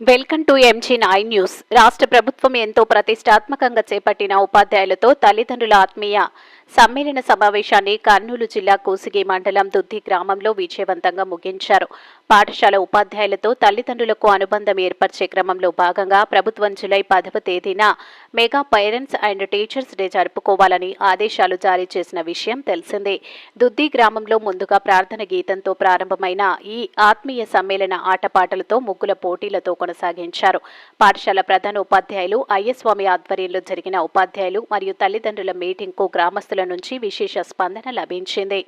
Welcome to MG nine news రాష్ట్ర ప్రభుత్వం ఎంతో ప్రతిష్టాత్మకంగా చేపట్టిన ఉపాధ్యాయులతో తల్లిదండ్రుల ఆత్మీయ సమ్మేళన సమావేశాన్ని కర్నూలు జిల్లా కోసిగి మండలం దుద్ది గ్రామంలో విజయవంతంగా ముగించారు. పాఠశాల ఉపాధ్యాయులతో తల్లిదండ్రులకు అనుబంధం ఏర్పరిచే క్రమంలో భాగంగా ప్రభుత్వం జులై పదవ తేదీన mega parents and teachers day జరుపుకోవాలని ఆదేశాలు జారీ చేసిన విషయం తెలిసిందే. దుద్ది గ్రామంలో ముందుగా ప్రార్థన గీతంతో ప్రారంభమైన ఈ ఆత్మీయ సమ్మేళన ఆటపాటలతో ముగ్గుల పోటీలతో కొనసాగించారు. పాఠశాల ప్రధాన ఉపాధ్యాయులు అయ్యస్వామి ఆధ్వర్యంలో జరిగిన ఉపాధ్యాయులు మరియు తల్లిదండ్రుల మీటింగ్కు గ్రామస్తులు నుంచి విశేష స్పందన లభించింది.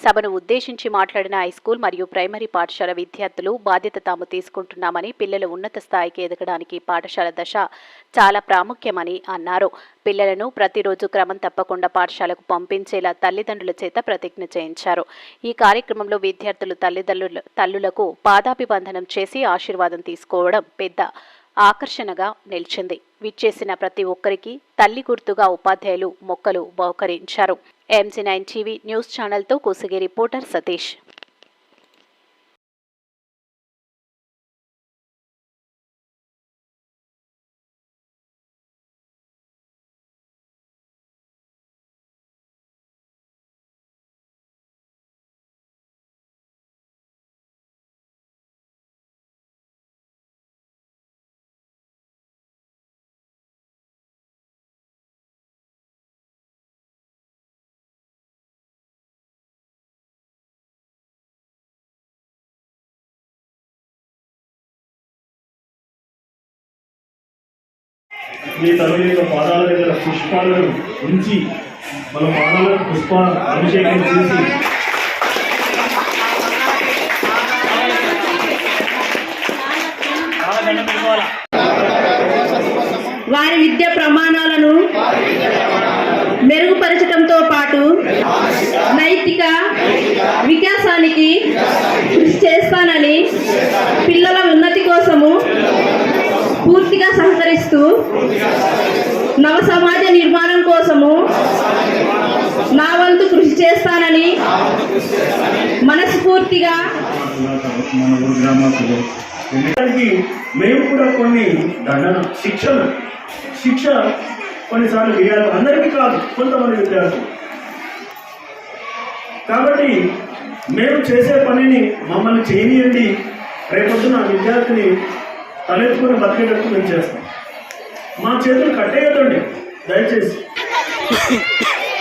సభను ఉద్దేశించి మాట్లాడిన హైస్కూల్ మరియు ప్రైమరీ పాఠశాల విద్యార్థులు బాధ్యత తాము తీసుకుంటున్నామని పిల్లలు ఉన్నత స్థాయికి ఎదగడానికి పాఠశాల దశ చాలా ప్రాముఖ్యమని అన్నారు. పిల్లలను ప్రతిరోజు క్రమం తప్పకుండా పాఠశాలకు పంపించేలా తల్లిదండ్రుల చేత ప్రతిజ్ఞ చేయించారు. ఈ కార్యక్రమంలో విద్యార్థులు తల్లిదండ్రులు తల్లులకు పాదాభిబంధనం చేసి ఆశీర్వాదం తీసుకోవడం పెద్ద ఆకర్షణగా నిలిచింది. విచ్చేసిన ప్రతి ఒక్కరికి తల్లి గుర్తుగా ఉపాధ్యాయులు మొక్కలు బహుకరించారు. ఎంసీ నైన్ టీవీ న్యూస్ ఛానల్తో కుసిగి రిపోర్టర్ సతీష్. మీ తల్లి యొక్క పాదాల దగ్గర పుష్పాలను ఉంచి మన పాదాలకు పుష్ప అభిషేకం చేసి వారి విద్య ప్రమాణాలను మెరుగుపరచడంతో పాటు నైతిక వికాసానికి కృషి చేస్తానని పిల్లల ఉన్నతి కోసము పూర్తిగా సహకరిస్తూ నవ సమాజ నిర్మాణం కోసము నా వంతు కృషి చేస్తానని మనస్ఫూర్తిగా మేము కూడా కొన్ని దండన శిక్షలు శిక్ష కొన్నిసార్లు వేయాలి. అందరికీ కాదు కొంతమంది విద్యార్థులు. కాబట్టి మేము చేసే పనిని మమ్మల్ని చేయనియండి. రేపొద్దున విద్యార్థిని తలెత్తుకుని బతికేటట్టు మేము చేస్తాం. మా చేతులు కట్టేయద్దండి దయచేసి.